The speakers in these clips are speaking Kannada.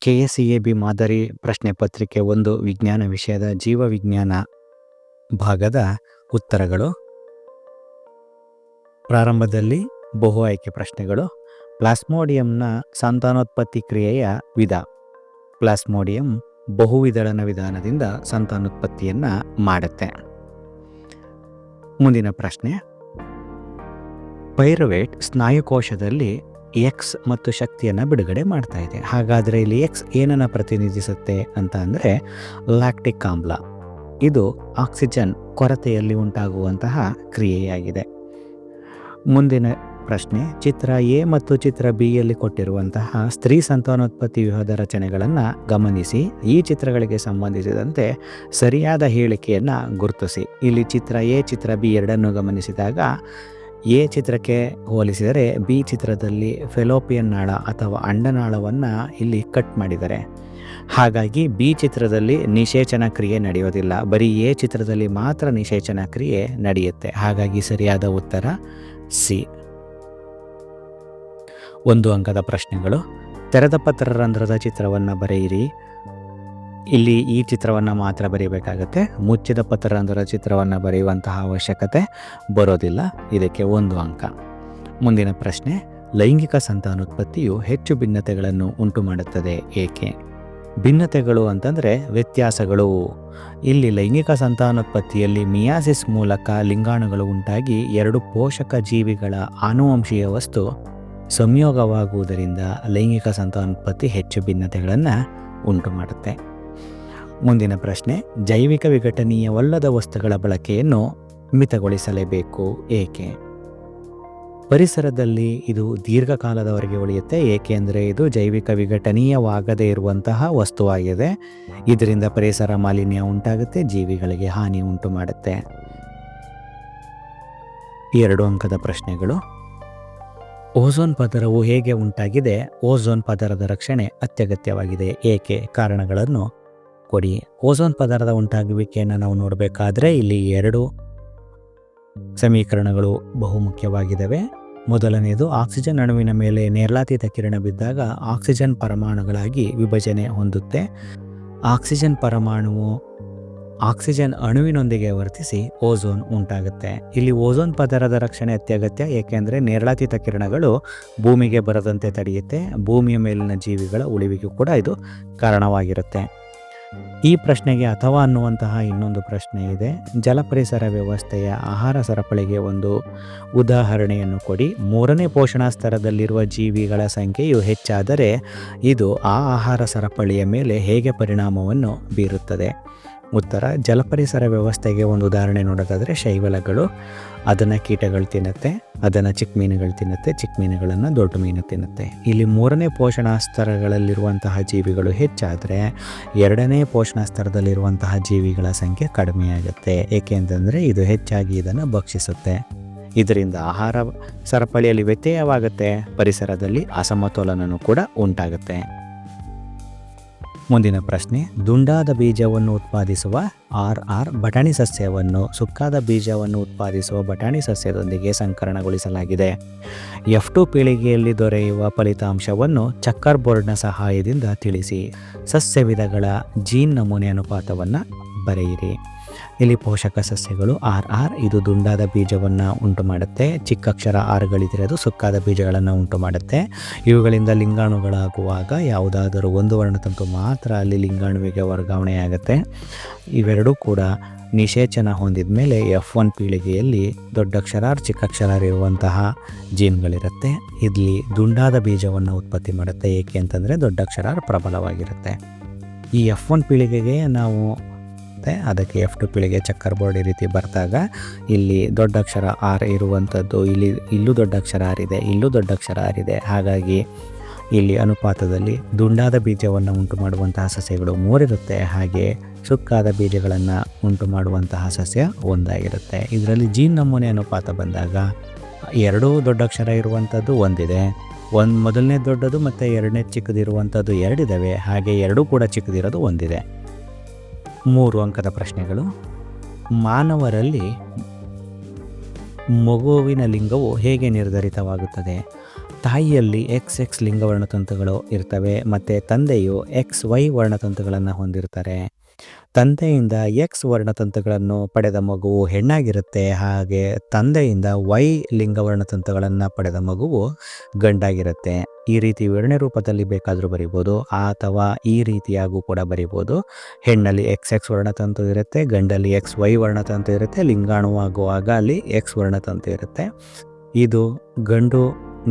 ಕೆ ಎಸ್ ಎ ಬಿ ಮಾದರಿ ಪ್ರಶ್ನೆ ಪತ್ರಿಕೆ ಒಂದು ವಿಜ್ಞಾನ ವಿಷಯದ ಜೀವವಿಜ್ಞಾನ ಭಾಗದ ಉತ್ತರಗಳು. ಪ್ರಾರಂಭದಲ್ಲಿ ಬಹು ಆಯ್ಕೆ ಪ್ರಶ್ನೆಗಳು. ಪ್ಲಾಸ್ಮೋಡಿಯಂನ ಸಂತಾನೋತ್ಪತ್ತಿ ಕ್ರಿಯೆಯ ವಿಧ. ಪ್ಲಾಸ್ಮೋಡಿಯಂ ಬಹುವಿದಳನ ವಿಧಾನದಿಂದ ಸಂತಾನೋತ್ಪತ್ತಿಯನ್ನು ಮಾಡುತ್ತೆ. ಮುಂದಿನ ಪ್ರಶ್ನೆ. ಪೈರವೇಟ್ ಸ್ನಾಯುಕೋಶದಲ್ಲಿ ಎಕ್ಸ್ ಮತ್ತು ಶಕ್ತಿಯನ್ನು ಬಿಡುಗಡೆ ಮಾಡ್ತಾ ಇದೆ. ಹಾಗಾದರೆ ಇಲ್ಲಿ ಎಕ್ಸ್ ಏನನ್ನು ಪ್ರತಿನಿಧಿಸುತ್ತೆ ಅಂತ ಅಂದರೆ ಲ್ಯಾಕ್ಟಿಕ್ ಆಮ್ಲ. ಇದು ಆಕ್ಸಿಜನ್ ಕೊರತೆಯಲ್ಲಿ ಉಂಟಾಗುವಂತಹ ಕ್ರಿಯೆಯಾಗಿದೆ. ಮುಂದಿನ ಪ್ರಶ್ನೆ, ಚಿತ್ರ ಎ ಮತ್ತು ಚಿತ್ರ ಬಿ ಯಲ್ಲಿ ಕೊಟ್ಟಿರುವಂತಹ ಸ್ತ್ರೀ ಸಂತಾನೋತ್ಪತ್ತಿ ವ್ಯೂಹದ ರಚನೆಗಳನ್ನು ಗಮನಿಸಿ. ಈ ಚಿತ್ರಗಳಿಗೆ ಸಂಬಂಧಿಸಿದಂತೆ ಸರಿಯಾದ ಹೇಳಿಕೆಯನ್ನು ಗುರುತಿಸಿ. ಇಲ್ಲಿ ಚಿತ್ರ ಎ ಚಿತ್ರ ಬಿ ಎರಡನ್ನು ಗಮನಿಸಿದಾಗ ಎ ಚಿತ್ರಕ್ಕೆ ಹೋಲಿಸಿದರೆ ಬಿ ಚಿತ್ರದಲ್ಲಿ ಫೆಲೋಪಿಯನ್ ನಾಳ ಅಥವಾ ಅಂಡನಾಳವನ್ನು ಇಲ್ಲಿ ಕಟ್ ಮಾಡಿದ್ದಾರೆ ಹಾಗಾಗಿ ಬಿ ಚಿತ್ರದಲ್ಲಿ ನಿಷೇಚನ ಕ್ರಿಯೆ ನಡೆಯೋದಿಲ್ಲ. ಬರೀ ಎ ಚಿತ್ರದಲ್ಲಿ ಮಾತ್ರ ನಿಷೇಚನ ಕ್ರಿಯೆ ನಡೆಯುತ್ತೆ. ಹಾಗಾಗಿ ಸರಿಯಾದ ಉತ್ತರ ಸಿ. ಒಂದು ಅಂಕದ ಪ್ರಶ್ನೆಗಳು. ತೆರೆದ ಪತ್ರರಂಧ್ರದ ಚಿತ್ರವನ್ನು ಬರೆಯಿರಿ. ಇಲ್ಲಿ ಈ ಚಿತ್ರವನ್ನು ಮಾತ್ರ ಬರೀಬೇಕಾಗತ್ತೆ. ಮುಚ್ಚಿದ ಪತ್ರರಂಧ್ರ ಚಿತ್ರವನ್ನು ಬರೆಯುವಂತಹ ಅವಶ್ಯಕತೆ ಬರೋದಿಲ್ಲ. ಇದಕ್ಕೆ ಒಂದು ಅಂಕ. ಮುಂದಿನ ಪ್ರಶ್ನೆ, ಲೈಂಗಿಕ ಸಂತಾನೋತ್ಪತ್ತಿಯು ಹೆಚ್ಚು ಭಿನ್ನತೆಗಳನ್ನು ಉಂಟು ಮಾಡುತ್ತದೆ ಏಕೆ? ಭಿನ್ನತೆಗಳು ಅಂತಂದರೆ ವ್ಯತ್ಯಾಸಗಳು. ಇಲ್ಲಿ ಲೈಂಗಿಕ ಸಂತಾನೋತ್ಪತ್ತಿಯಲ್ಲಿ ಮಿಯಾಸಿಸ್ ಮೂಲಕ ಲಿಂಗಾಣುಗಳು ಉಂಟಾಗಿ ಎರಡು ಪೋಷಕ ಜೀವಿಗಳ ಆನುವಂಶೀಯ ವಸ್ತು ಸಂಯೋಗವಾಗುವುದರಿಂದ ಲೈಂಗಿಕ ಸಂತಾನೋತ್ಪತ್ತಿ ಹೆಚ್ಚು ಭಿನ್ನತೆಗಳನ್ನು ಉಂಟು ಮಾಡುತ್ತೆ. ಮುಂದಿನ ಪ್ರಶ್ನೆ, ಜೈವಿಕ ವಿಘಟನೀಯವಲ್ಲದ ವಸ್ತುಗಳ ಬಳಕೆಯನ್ನು ಮಿತಗೊಳಿಸಲೇಬೇಕು ಏಕೆ? ಪರಿಸರದಲ್ಲಿ ಇದು ದೀರ್ಘಕಾಲದವರೆಗೆ ಉಳಿಯುತ್ತೆ ಏಕೆಂದರೆ ಇದು ಜೈವಿಕ ವಿಘಟನೀಯವಾಗದೇ ಇರುವಂತಹ ವಸ್ತುವಾಗಿದೆ. ಇದರಿಂದ ಪರಿಸರ ಮಾಲಿನ್ಯ ಉಂಟಾಗುತ್ತೆ, ಜೀವಿಗಳಿಗೆ ಹಾನಿ ಉಂಟು ಮಾಡುತ್ತೆ. ಎರಡು ಅಂಕದ ಪ್ರಶ್ನೆಗಳು. ಓಝೋನ್ ಪದರವು ಹೇಗೆ ಉಂಟಾಗಿದೆ? ಓಝೋನ್ ಪದರದ ರಕ್ಷಣೆ ಅತ್ಯಗತ್ಯವಾಗಿದೆ, ಏಕೆ ಕಾರಣಗಳನ್ನು ಕೊಡಿ. ಓಝೋನ್ ಪದರದ ಉಂಟಾಗುವಿಕೆಯನ್ನು ನಾವು ನೋಡಬೇಕಾದ್ರೆ ಇಲ್ಲಿ ಎರಡು ಸಮೀಕರಣಗಳು ಬಹುಮುಖ್ಯವಾಗಿದ್ದಾವೆ. ಮೊದಲನೆಯದು, ಆಕ್ಸಿಜನ್ ಅಣುವಿನ ಮೇಲೆ ನೇರಳಾತೀತ ಕಿರಣ ಬಿದ್ದಾಗ ಆಕ್ಸಿಜನ್ ಪರಮಾಣುಗಳಾಗಿ ವಿಭಜನೆ ಹೊಂದುತ್ತೆ. ಆಕ್ಸಿಜನ್ ಪರಮಾಣುವು ಆಕ್ಸಿಜನ್ ಅಣುವಿನೊಂದಿಗೆ ವರ್ತಿಸಿ ಓಝೋನ್ ಉಂಟಾಗುತ್ತೆ. ಇಲ್ಲಿ ಓಝೋನ್ ಪದರದ ರಕ್ಷಣೆ ಅತ್ಯಗತ್ಯ, ಏಕೆಂದರೆ ನೇರಳಾತೀತ ಕಿರಣಗಳು ಭೂಮಿಗೆ ಬರದಂತೆ ತಡೆಯುತ್ತೆ. ಭೂಮಿಯ ಮೇಲಿನ ಜೀವಿಗಳ ಉಳಿವಿಗೂ ಕೂಡ ಇದು ಕಾರಣವಾಗಿರುತ್ತೆ. ಈ ಪ್ರಶ್ನೆಗೆ ಅಥವಾ ಅನ್ನುವಂತಹ ಇನ್ನೊಂದು ಪ್ರಶ್ನೆ ಇದೆ. ಜಲಪರಿಸರ ವ್ಯವಸ್ಥೆಯ ಆಹಾರ ಸರಪಳಿಗೆ ಒಂದು ಉದಾಹರಣೆಯನ್ನು ಕೊಡಿ. ಮೂರನೇ ಪೋಷಣಾ ಸ್ತರದಲ್ಲಿರುವ ಜೀವಿಗಳ ಸಂಖ್ಯೆಯು ಹೆಚ್ಚಾದರೆ ಇದು ಆ ಆಹಾರ ಸರಪಳಿಯ ಮೇಲೆ ಹೇಗೆ ಪರಿಣಾಮವನ್ನು ಬೀರುತ್ತದೆ? ಉತ್ತರ, ಜಲಪರಿಸರ ವ್ಯವಸ್ಥೆಗೆ ಒಂದು ಉದಾಹರಣೆ ನೋಡೋದಾದರೆ ಶೈವಲಗಳು. ಅದನ್ನು ಕೀಟಗಳು ತಿನ್ನುತ್ತೆ, ಅದನ್ನು ಚಿಕ್ಕ ಮೀನುಗಳು ತಿನ್ನುತ್ತೆ ಚಿಕ್ಕ ಮೀನುಗಳನ್ನು ದೊಡ್ಡ ಮೀನು ತಿನ್ನುತ್ತೆ. ಇಲ್ಲಿ ಮೂರನೇ ಪೋಷಣಾ ಸ್ತರಗಳಲ್ಲಿರುವಂತಹ ಜೀವಿಗಳು ಹೆಚ್ಚಾದರೆ ಎರಡನೇ ಪೋಷಣಾ ಸ್ತರದಲ್ಲಿರುವಂತಹ ಜೀವಿಗಳ ಸಂಖ್ಯೆ ಕಡಿಮೆಯಾಗುತ್ತೆ ಏಕೆಂತಂದರೆ ಇದು ಹೆಚ್ಚಾಗಿ ಇದನ್ನು ಭಕ್ಷಿಸುತ್ತೆ. ಇದರಿಂದ ಆಹಾರ ಸರಪಳಿಯಲ್ಲಿ ವ್ಯತ್ಯಯವಾಗುತ್ತೆ, ಪರಿಸರದಲ್ಲಿ ಅಸಮತೋಲನನೂ ಕೂಡ ಉಂಟಾಗುತ್ತೆ. ಮುಂದಿನ ಪ್ರಶ್ನೆ, ದುಂಡಾದ ಬೀಜವನ್ನು ಉತ್ಪಾದಿಸುವ ಆರ್ ಆರ್ ಬಟಾಣಿ ಸಸ್ಯವನ್ನು, ಸುಕ್ಕಾದ ಬೀಜವನ್ನು ಉತ್ಪಾದಿಸುವ ಬಟಾಣಿ ಸಸ್ಯದೊಂದಿಗೆ ಸಂಕರಣಗೊಳಿಸಲಾಗಿದೆ. ಎಫ್ ಟು ಪೀಳಿಗೆಯಲ್ಲಿ ದೊರೆಯುವ ಫಲಿತಾಂಶವನ್ನು ಚಕ್ಕರ್ ಬೋರ್ಡ್ನ ಸಹಾಯದಿಂದ ತಿಳಿಸಿ. ಸಸ್ಯ ವಿಧಗಳ ಜೀನ್ ನಮೂನೆ ಅನುಪಾತವನ್ನು ಬರೆಯಿರಿ. ಇಲ್ಲಿ ಪೋಷಕ ಸಸ್ಯಗಳು, ಆರ್ ಆರ್, ಇದು ದುಂಡಾದ ಬೀಜವನ್ನು ಉಂಟು ಮಾಡುತ್ತೆ ಚಿಕ್ಕ ಅಕ್ಷರ ಆರ್ಗಳಿದ್ರೆ ಅದು ಸುಕ್ಕಾದ ಬೀಜಗಳನ್ನು ಉಂಟು ಮಾಡುತ್ತೆ ಇವುಗಳಿಂದ ಲಿಂಗಾಣುಗಳಾಗುವಾಗ ಯಾವುದಾದರೂ ಒಂದು ವರ್ಣತಂತು ಮಾತ್ರ ಅಲ್ಲಿ ಲಿಂಗಾಣುವಿಗೆ ವರ್ಗಾವಣೆಯಾಗುತ್ತೆ. ಇವೆರಡೂ ಕೂಡ ನಿಷೇಚನ ಹೊಂದಿದ ಮೇಲೆ ಎಫ್ ಒನ್ ಪೀಳಿಗೆಯಲ್ಲಿ ದೊಡ್ಡಕ್ಷರ ಚಿಕ್ಕಕ್ಷರ ಇರುವಂತಹ ಜೀನ್ಗಳಿರುತ್ತೆ. ಇಲ್ಲಿ ದುಂಡಾದ ಬೀಜವನ್ನು ಉತ್ಪತ್ತಿ ಮಾಡುತ್ತೆ. ಏಕೆ ಅಂತಂದರೆ ದೊಡ್ಡಕ್ಷರ ಪ್ರಬಲವಾಗಿರುತ್ತೆ. ಈ ಎಫ್ ಒನ್ ಪೀಳಿಗೆಗೆ ನಾವು ಅದಕ್ಕೆ ಎಫ್ ಟು ಪಿಳಿಗೆ ಚಕ್ಕರ್ ಬೋರ್ಡ್ ಈ ರೀತಿ ಬರ್ತಾಗ ಇಲ್ಲಿ ದೊಡ್ಡ ಅಕ್ಷರ ಆರ್ ಇರುವಂಥದ್ದು ಇಲ್ಲಿ, ಇಲ್ಲೂ ದೊಡ್ಡ ಅಕ್ಷರ ಆರ್ ಇದೆ, ಇಲ್ಲೂ ದೊಡ್ಡ ಅಕ್ಷರ ಆರ್ ಇದೆ. ಹಾಗಾಗಿ ಇಲ್ಲಿ ಅನುಪಾತದಲ್ಲಿ ದುಂಡಾದ ಬೀಜವನ್ನು ಉಂಟು ಮಾಡುವಂತಹ ಸಸ್ಯಗಳು ಮೂರಿರುತ್ತೆ. ಹಾಗೆ ಸುಕ್ಕಾದ ಬೀಜಗಳನ್ನು ಉಂಟು ಮಾಡುವಂತಹ ಸಸ್ಯ ಒಂದಾಗಿರುತ್ತೆ. ಇದರಲ್ಲಿ ಜೀನ್ ನಮೂನೆ ಅನುಪಾತ ಬಂದಾಗ ಎರಡೂ ದೊಡ್ಡ ಅಕ್ಷರ ಇರುವಂಥದ್ದು ಒಂದಿದೆ. ಒಂದು ಮೊದಲನೇ ದೊಡ್ಡದು ಮತ್ತು ಎರಡನೇ ಚಿಕ್ಕದಿರುವಂಥದ್ದು ಎರಡಿದ್ದಾವೆ ಹಾಗೆ ಎರಡೂ ಕೂಡ ಚಿಕ್ಕದಿರೋದು ಒಂದಿದೆ. ಮೂರು ಅಂಕದ ಪ್ರಶ್ನೆಗಳು. ಮಾನವರಲ್ಲಿ ಮಗುವಿನ ಲಿಂಗವು ಹೇಗೆ ನಿರ್ಧರಿತವಾಗುತ್ತದೆ? ತಾಯಿಯಲ್ಲಿ ಎಕ್ಸ್ ಎಕ್ಸ್ ಲಿಂಗವರ್ಣತಂತುಗಳು ಇರ್ತವೆ, ಮತ್ತು ತಂದೆಯು ಎಕ್ಸ್ ವೈ ವರ್ಣತಂತುಗಳನ್ನು ಹೊಂದಿರ್ತಾರೆ ತಂದೆಯಿಂದ ಎಕ್ಸ್ ವರ್ಣತಂತುಗಳನ್ನು ಪಡೆದ ಮಗುವು ಹೆಣ್ಣಾಗಿರುತ್ತೆ, ಹಾಗೆ ತಂದೆಯಿಂದ ವೈ ಲಿಂಗ ವರ್ಣತಂತುಗಳನ್ನು ಪಡೆದ ಮಗುವು ಗಂಡಾಗಿರುತ್ತೆ. ಈ ರೀತಿ ವಿವರಣೆ ರೂಪದಲ್ಲಿ ಬೇಕಾದರೂ ಬರಿಬೋದು ಅಥವಾ ಈ ರೀತಿಯಾಗೂ ಕೂಡ ಬರಿಬೋದು. ಹೆಣ್ಣಲ್ಲಿ ಎಕ್ಸ್ ಎಕ್ಸ್ ವರ್ಣತಂತು ಇರುತ್ತೆ, ಗಂಡಲ್ಲಿ ಎಕ್ಸ್ ವೈ ವರ್ಣತಂತು ಇರುತ್ತೆ ಲಿಂಗಾಣುವಾಗುವಾಗ ಅಲ್ಲಿ ಎಕ್ಸ್ ವರ್ಣತಂತು ಇರುತ್ತೆ. ಇದು ಗಂಡು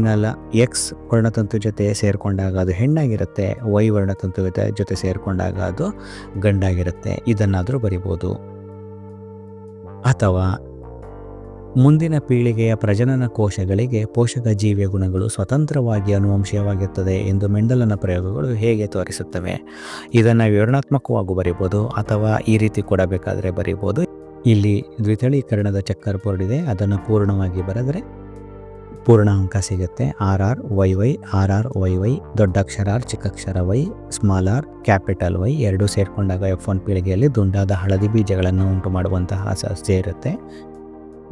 ನಲ ಎಕ್ಸ್ ವರ್ಣತಂತು ಜೊತೆ ಸೇರಿಕೊಂಡಾಗ ಅದು ಹೆಣ್ಣಾಗಿರುತ್ತೆ ವೈ ವರ್ಣತಂತು ಜೊತೆ ಸೇರಿಕೊಂಡಾಗ ಅದು ಗಂಡಾಗಿರುತ್ತೆ, ಇದನ್ನಾದರೂ ಬರಿಬೋದು. ಅಥವಾ ಮುಂದಿನ ಪೀಳಿಗೆಯ ಪ್ರಜನನ ಕೋಶಗಳಿಗೆ ಪೋಷಕ ಜೀವಿಯ ಗುಣಗಳು ಸ್ವತಂತ್ರವಾಗಿ ಅನುವಂಶೀಯವಾಗಿರುತ್ತದೆ ಎಂದು ಮೆಂಡಲನ ಪ್ರಯೋಗಗಳು ಹೇಗೆ ತೋರಿಸುತ್ತವೆ? ಇದನ್ನು ವಿವರಣಾತ್ಮಕವಾಗೂ ಬರೀಬೋದು ಅಥವಾ ಈ ರೀತಿ ಕೊಡಬೇಕಾದರೆ ಬರೀಬೋದು? ಇಲ್ಲಿ ದ್ವಿತಳೀಕರಣದ ಚಕ್ಕರ್ ಬೋರ್ಡ್ ಇದೆ, ಅದನ್ನು ಪೂರ್ಣವಾಗಿ ಬರೆದರೆ ಪೂರ್ಣ ಅಂಕ ಸಿಗುತ್ತೆ. R R Y Y, R R Y Y ದೊಡ್ಡಕ್ಷರ R ಚಿಕ್ಕಕ್ಷರ Y, small R, capital Y, ಎರಡೂ ಸೇರಿಕೊಂಡಾಗ ಎಫ್ ಒನ್ ಪೀಳಿಗೆಯಲ್ಲಿ ದುಂಡಾದ ಹಳದಿ ಬೀಜಗಳನ್ನು ಉಂಟು ಮಾಡುವಂತಹ ಸಸ್ಯ ಇರುತ್ತೆ.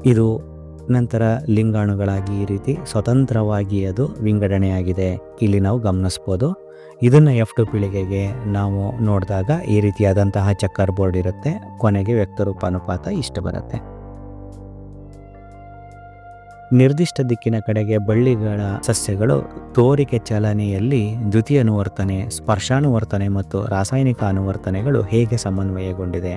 ಇದು ನಂತರ ಲಿಂಗಾಣುಗಳಾಗಿ ಈ ರೀತಿ ಸ್ವತಂತ್ರವಾಗಿ ಅದು ವಿಂಗಡಣೆಯಾಗಿದೆ. ಇಲ್ಲಿ ನಾವು ಗಮನಿಸ್ಬೋದು. ಇದನ್ನು ಎಫ್ ಟು ಪೀಳಿಗೆಗೆ ನಾವು ನೋಡಿದಾಗ ಈ ರೀತಿಯಾದಂತಹ ಚಕ್ಕರ್ ಬೋರ್ಡ್ ಇರುತ್ತೆ. ಕೊನೆಗೆ ವ್ಯಕ್ತರೂಪ ಅನುಪಾತ ಇಷ್ಟು ಬರುತ್ತೆ. ನಿರ್ದಿಷ್ಟ ದಿಕ್ಕಿನ ಕಡೆಗೆ ಬಳ್ಳಿಗಳ ಸಸ್ಯಗಳು ತೋರಿಕೆ ಚಲನೆಯಲ್ಲಿ ದ್ವಿತೀಯ ಅನುವರ್ತನೆ, ಸ್ಪರ್ಶಾನುವರ್ತನೆ ಮತ್ತು ರಾಸಾಯನಿಕ ಅನುವರ್ತನೆಗಳು ಹೇಗೆ ಸಮನ್ವಯಗೊಂಡಿದೆ.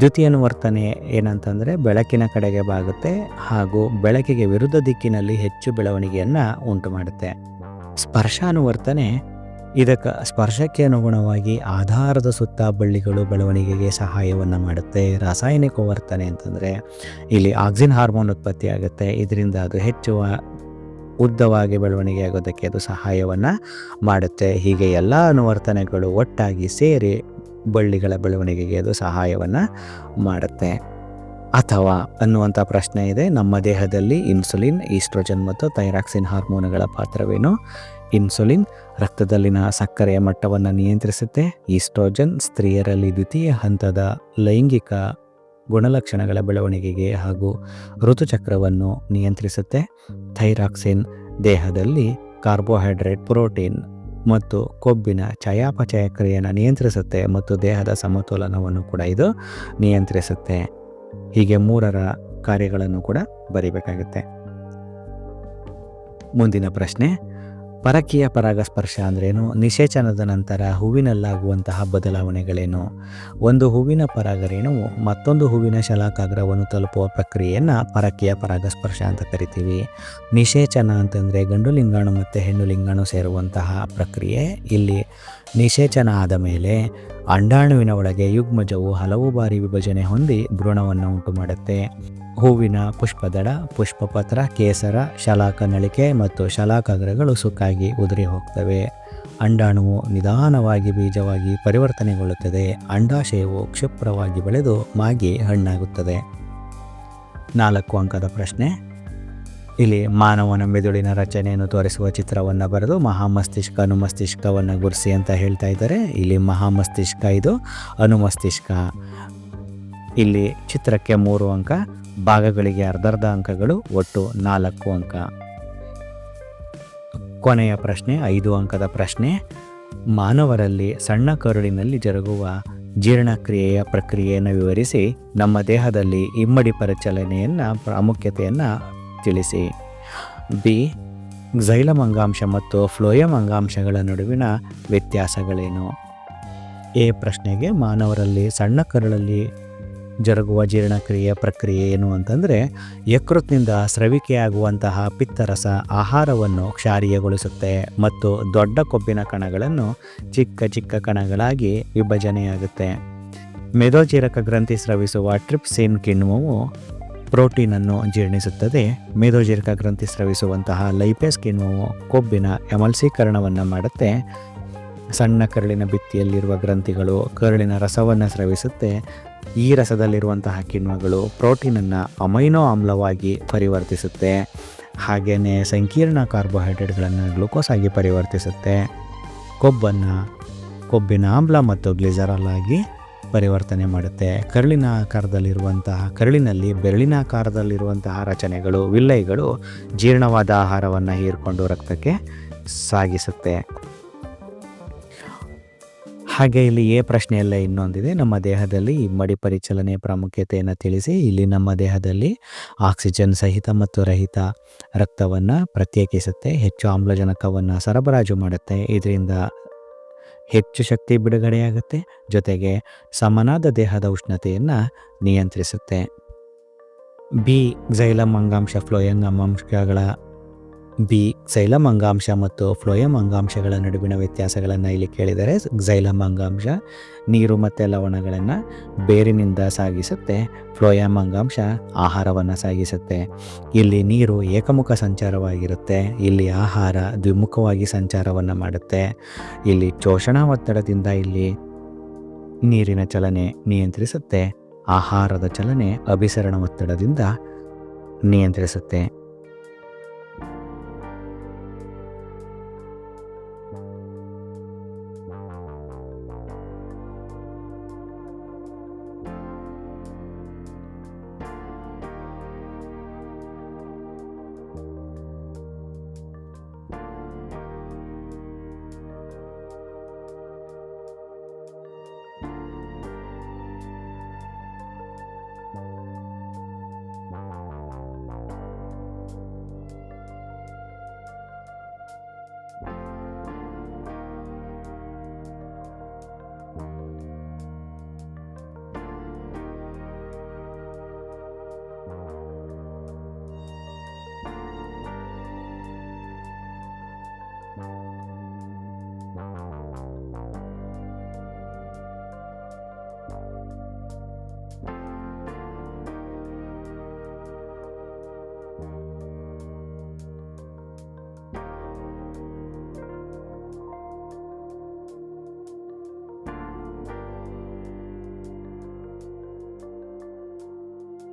ದ್ವಿತೀಯ ಅನುವರ್ತನೆ ಏನಂತಂದರೆ ಬೆಳಕಿನ ಕಡೆಗೆ ಬಾಗುತ್ತೆ ಹಾಗೂ ಬೆಳಕಿಗೆ ವಿರುದ್ಧ ದಿಕ್ಕಿನಲ್ಲಿ ಹೆಚ್ಚು ಬೆಳವಣಿಗೆಯನ್ನು ಉಂಟು ಮಾಡುತ್ತೆ ಸ್ಪರ್ಶಾನುವರ್ತನೆ ಇದಕ್ಕೆ ಸ್ಪರ್ಶಕ್ಕೆ ಅನುಗುಣವಾಗಿ ಆಧಾರದ ಸುತ್ತ ಬಳ್ಳಿಗಳು ಬೆಳವಣಿಗೆಗೆ ಸಹಾಯವನ್ನು ಮಾಡುತ್ತೆ, ರಾಸಾಯನಿಕ ವರ್ತನೆ ಅಂತಂದರೆ ಇಲ್ಲಿ ಆಕ್ಸಿನ್ ಹಾರ್ಮೋನ್ ಉತ್ಪತ್ತಿ ಆಗುತ್ತೆ, ಇದರಿಂದ ಅದು ಹೆಚ್ಚು ಉದ್ದವಾಗಿ ಬೆಳವಣಿಗೆ ಆಗೋದಕ್ಕೆ ಅದು ಸಹಾಯವನ್ನು ಮಾಡುತ್ತೆ. ಹೀಗೆ ಎಲ್ಲ ಅನುವರ್ತನೆಗಳು ಒಟ್ಟಾಗಿ ಸೇರಿ ಬಳ್ಳಿಗಳ ಬೆಳವಣಿಗೆಗೆ ಅದು ಸಹಾಯವನ್ನು ಮಾಡುತ್ತೆ. ಅಥವಾ ಅನ್ನುವಂಥ ಪ್ರಶ್ನೆ ಇದೆ, ನಮ್ಮ ದೇಹದಲ್ಲಿ ಇನ್ಸುಲಿನ್, ಈಸ್ಟ್ರೋಜನ್ ಮತ್ತು ಥೈರಾಕ್ಸಿನ್ ಹಾರ್ಮೋನುಗಳ ಪಾತ್ರವೇನು? ಇನ್ಸುಲಿನ್ ರಕ್ತದಲ್ಲಿನ ಸಕ್ಕರೆಯ ಮಟ್ಟವನ್ನು ನಿಯಂತ್ರಿಸುತ್ತೆ. ಈಸ್ಟ್ರೋಜನ್ ಸ್ತ್ರೀಯರಲ್ಲಿ ದ್ವಿತೀಯ ಹಂತದ ಲೈಂಗಿಕ ಗುಣಲಕ್ಷಣಗಳ ಬೆಳವಣಿಗೆಗೆ ಹಾಗೂ ಋತುಚಕ್ರವನ್ನು ನಿಯಂತ್ರಿಸುತ್ತೆ. ಥೈರಾಕ್ಸಿನ್ ದೇಹದಲ್ಲಿ ಕಾರ್ಬೋಹೈಡ್ರೇಟ್, ಪ್ರೋಟೀನ್ ಮತ್ತು ಕೊಬ್ಬಿನ ಚಯಾಪಚಯ ಕ್ರಿಯೆಯನ್ನು ನಿಯಂತ್ರಿಸುತ್ತೆ ಮತ್ತು ದೇಹದ ಸಮತೋಲನವನ್ನು ಕೂಡ ಇದು ನಿಯಂತ್ರಿಸುತ್ತೆ. ಹೀಗೆ ಮೂರರ ಕಾರ್ಯಗಳನ್ನು ಕೂಡ ಬರಿಬೇಕಾಗುತ್ತೆ. ಮುಂದಿನ ಪ್ರಶ್ನೆ ಪರಕೀಯ ಪರಾಗಸ್ಪರ್ಶ ಅಂದ್ರೇನು? ನಿಷೇಚನದ ನಂತರ ಹೂವಿನಲ್ಲಾಗುವಂತಹ ಬದಲಾವಣೆಗಳೇನು? ಒಂದು ಹೂವಿನ ಪರಾಗರೇಣುವು ಮತ್ತೊಂದು ಹೂವಿನ ಶಲಾಕಾಗ್ರವನ್ನು ತಲುಪುವ ಪ್ರಕ್ರಿಯೆಯನ್ನು ಪರಕೀಯ ಪರಾಗಸ್ಪರ್ಶ ಅಂತ ಕರಿತೀವಿ. ನಿಷೇಚನ ಅಂತಂದರೆ ಗಂಡು ಲಿಂಗಾಣು ಮತ್ತು ಹೆಣ್ಣು ಲಿಂಗಾಣು ಸೇರುವಂತಹ ಪ್ರಕ್ರಿಯೆ. ಇಲ್ಲಿ ನಿಷೇಚನ ಆದ ಮೇಲೆ ಅಂಡಾಣುವಿನ ಒಳಗೆ ಯುಗ್ಮಜವು ಹಲವು ಬಾರಿ ವಿಭಜನೆ ಹೊಂದಿ ಭ್ರೂಣವನ್ನು ಉಂಟು ಮಾಡುತ್ತೆ ಹೂವಿನ ಪುಷ್ಪದಳ ಪುಷ್ಪಪತ್ರ, ಕೇಸರ ಶಲಾಕನಳಿಕೆ ಮತ್ತು ಶಲಾಕಾಗ್ರಗಳು ಸುಕ್ಕಾಗಿ ಉದುರಿ ಹೋಗ್ತವೆ. ಅಂಡಾಣುವು ನಿಧಾನವಾಗಿ ಬೀಜವಾಗಿ ಪರಿವರ್ತನೆಗೊಳ್ಳುತ್ತದೆ. ಅಂಡಾಶಯವು ಕ್ಷಿಪ್ರವಾಗಿ ಬೆಳೆದು ಮಾಗಿ ಹಣ್ಣಾಗುತ್ತದೆ. ನಾಲ್ಕು ಅಂಕದ ಪ್ರಶ್ನೆ. ಇಲ್ಲಿ ಮಾನವನ ಮೆದುಳಿನ ರಚನೆಯನ್ನು ತೋರಿಸುವ ಚಿತ್ರವನ್ನು ಬರೆದು ಮಹಾಮಸ್ತಿಷ್ಕ, ಅನುಮಸ್ತಿಷ್ಕವನ್ನು ಗುರುಸಿ ಅಂತ ಹೇಳ್ತಾ ಇದ್ದಾರೆ. ಇಲ್ಲಿ ಮಹಾಮಸ್ತಿಷ್ಕ ಇದು, ಅನುಮಸ್ತಿಷ್ಕ. ಇಲ್ಲಿ ಚಿತ್ರಕ್ಕೆ ಮೂರು ಅಂಕ. ಭಾಗಗಳಿಗೆ ಅರ್ಧರ್ಧ ಅಂಕಗಳು, ಒಟ್ಟು ನಾಲ್ಕು ಅಂಕ. ಕೊನೆಯ ಪ್ರಶ್ನೆ, ಐದು ಅಂಕದ ಪ್ರಶ್ನೆ. ಮಾನವರಲ್ಲಿ ಸಣ್ಣ ಕರುಳಿನಲ್ಲಿ ಜರುಗುವ ಜೀರ್ಣಕ್ರಿಯೆಯ ಪ್ರಕ್ರಿಯೆಯನ್ನು ವಿವರಿಸಿ, ನಮ್ಮ ದೇಹದಲ್ಲಿ ಇಮ್ಮಡಿ ಪರಿಚಲನೆಯನ್ನು, ಪ್ರಾಮುಖ್ಯತೆಯನ್ನು ತಿಳಿಸಿ. ಬಿ ಝೈಲಮ್ ಅಂಗಾಂಶ ಮತ್ತು ಫ್ಲೋಯಮ್ ಅಂಗಾಂಶಗಳ ನಡುವಿನ ವ್ಯತ್ಯಾಸಗಳೇನು? ಎ ಪ್ರಶ್ನೆಗೆ, ಮಾನವರಲ್ಲಿ ಸಣ್ಣ ಕರುಳಲ್ಲಿ ಜರುಗುವ ಜೀರ್ಣಕ್ರಿಯೆ ಪ್ರಕ್ರಿಯೆ ಏನು ಅಂತಂದರೆ ಯಕೃತ್ನಿಂದ ಸ್ರವಿಕೆಯಾಗುವಂತಹ ಪಿತ್ತರಸ ಆಹಾರವನ್ನು ಕ್ಷಾರೀಯಗೊಳಿಸುತ್ತೆ ಮತ್ತು ದೊಡ್ಡ ಕೊಬ್ಬಿನ ಕಣಗಳನ್ನು ಚಿಕ್ಕ ಚಿಕ್ಕ ಕಣಗಳಾಗಿ ವಿಭಜನೆಯಾಗುತ್ತೆ. ಮೆದೋಜೀರಕ ಗ್ರಂಥಿ ಸ್ರವಿಸುವ ಟ್ರಿಪ್ಸಿನ್ ಕಿಣ್ವವು ಪ್ರೋಟೀನನ್ನು ಜೀರ್ಣಿಸುತ್ತದೆ. ಮೇದೋಜೀರಕ ಗ್ರಂಥಿ ಸ್ರವಿಸುವಂತಹ ಲೈಪೇಸ್ ಕಿಣ್ವವು ಕೊಬ್ಬಿನ ಎಮಲ್ಸೀಕರಣವನ್ನು ಮಾಡುತ್ತೆ. ಸಣ್ಣ ಕರುಳಿನ ಭಿತ್ತಿಯಲ್ಲಿರುವ ಗ್ರಂಥಿಗಳು ಕರುಳಿನ ರಸವನ್ನು ಸ್ರವಿಸುತ್ತೆ. ಈ ರಸದಲ್ಲಿರುವಂತಹ ಕಿಣ್ವಗಳು ಪ್ರೋಟೀನನ್ನು ಅಮೈನೋ ಆಮ್ಲವಾಗಿ ಪರಿವರ್ತಿಸುತ್ತೆ. ಹಾಗೆಯೇ ಸಂಕೀರ್ಣ ಕಾರ್ಬೋಹೈಡ್ರೇಟ್ಗಳನ್ನು ಗ್ಲುಕೋಸ್ ಆಗಿ ಪರಿವರ್ತಿಸುತ್ತೆ. ಕೊಬ್ಬನ್ನು, ಕೊಬ್ಬಿನ ಆಮ್ಲ ಮತ್ತು ಗ್ಲಿಸರಾಲ್ ಆಗಿ ಪರಿವರ್ತನೆ ಮಾಡುತ್ತೆ. ಕರುಳಿನ ಆಕಾರದಲ್ಲಿರುವಂತಹ, ಕರುಳಿನಲ್ಲಿ ಬೆರಳಿನಾಕಾರದಲ್ಲಿರುವಂತಹ ರಚನೆಗಳು, ವಿಲ್ಲೈಗಳು ಜೀರ್ಣವಾದ ಆಹಾರವನ್ನು ಹೀರಿಕೊಂಡು ರಕ್ತಕ್ಕೆ ಸಾಗಿಸುತ್ತೆ. ಹಾಗೆ ಇಲ್ಲಿ ಎ ಪ್ರಶ್ನೆಯಲ್ಲ ಇನ್ನೊಂದಿದೆ. ನಮ್ಮ ದೇಹದಲ್ಲಿ ಮಡಿ ಪರಿಚಲನೆಯ ಪ್ರಾಮುಖ್ಯತೆಯನ್ನು ತಿಳಿಸಿ, ಇಲ್ಲಿ ನಮ್ಮ ದೇಹದಲ್ಲಿ ಆಕ್ಸಿಜನ್ ಸಹಿತ ಮತ್ತು ರಹಿತ ರಕ್ತವನ್ನು ಪ್ರತ್ಯೇಕಿಸುತ್ತೆ, ಹೆಚ್ಚು ಆಮ್ಲಜನಕವನ್ನು ಸರಬರಾಜು ಮಾಡುತ್ತೆ, ಇದರಿಂದ ಹೆಚ್ಚು ಶಕ್ತಿ ಬಿಡುಗಡೆಯಾಗುತ್ತೆ, ಜೊತೆಗೆ ಸಮನಾದ ದೇಹದ ಉಷ್ಣತೆಯನ್ನು ನಿಯಂತ್ರಿಸುತ್ತೆ. ಬಿ ಝೈಲಮ್ ಅಂಗಾಂಶ ಫ್ಲೋಯಂಗ್ ಅಂಗಾಂಶಗಳ ಬಿ ಝೈಲಮ್ ಅಂಗಾಂಶ ಮತ್ತು ಫ್ಲೋಯಮ್ ಅಂಗಾಂಶಗಳ ನಡುವಿನ ವ್ಯತ್ಯಾಸಗಳನ್ನು ಇಲ್ಲಿ ಕೇಳಿದರೆ ಝೈಲಮ್ ಅಂಗಾಂಶ ನೀರು ಮತ್ತು ಲವಣಗಳನ್ನು ಬೇರಿನಿಂದ ಸಾಗಿಸುತ್ತೆ, ಫ್ಲೋಯಮ್ ಅಂಗಾಂಶ ಆಹಾರವನ್ನು ಸಾಗಿಸುತ್ತೆ. ಇಲ್ಲಿ ನೀರು ಏಕಮುಖ ಸಂಚಾರವಾಗಿರುತ್ತೆ, ಇಲ್ಲಿ ಆಹಾರ ದ್ವಿಮುಖವಾಗಿ ಸಂಚಾರವನ್ನು ಮಾಡುತ್ತೆ. ಇಲ್ಲಿ ಶೋಷಣಾ ಒತ್ತಡದಿಂದ ಇಲ್ಲಿ ನೀರಿನ ಚಲನೆ ನಿಯಂತ್ರಿಸುತ್ತೆ, ಆಹಾರದ ಚಲನೆ ಅಭಿಸರಣ ಒತ್ತಡದಿಂದ ನಿಯಂತ್ರಿಸುತ್ತೆ.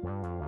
Bye.